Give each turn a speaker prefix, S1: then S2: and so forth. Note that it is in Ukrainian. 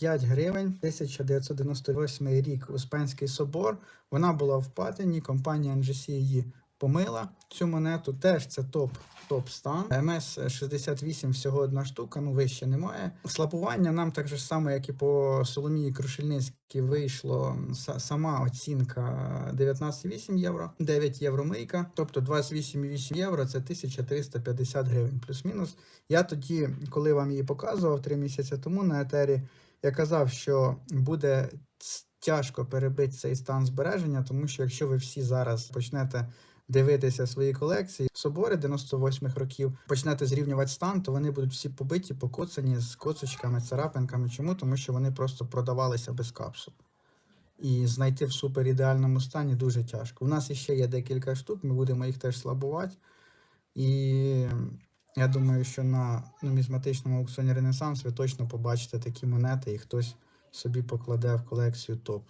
S1: 5 гривень, 1998 рік Успенський собор. Вона була в патині, компанія NGC її помила. Цю монету теж це топ. Топ стан. МС-68 всього одна штука, ну вище немає. Слабування нам так же само, як і по Соломії Крушельницькій, вийшло са- сама оцінка 19,8 євро, 9 євро мийка, тобто 28,8 євро це 1350 гривень плюс-мінус. Я тоді, коли вам її показував 3 місяці тому на етері, я казав, що буде тяжко перебити цей стан збереження, тому що якщо ви всі зараз почнете дивитися свої колекції, собори 98-х років, почнете зрівнювати стан, то вони будуть всі побиті, покоцані з коцочками, царапинками. Чому? Тому що вони просто продавалися без капсул. І знайти в супер ідеальному стані дуже тяжко. У нас іще є декілька штук, ми будемо їх теж слабувати. І я думаю, що на нумізматичному аукціоні Ренесанс ви точно побачите такі монети, і хтось собі покладе в колекцію топ.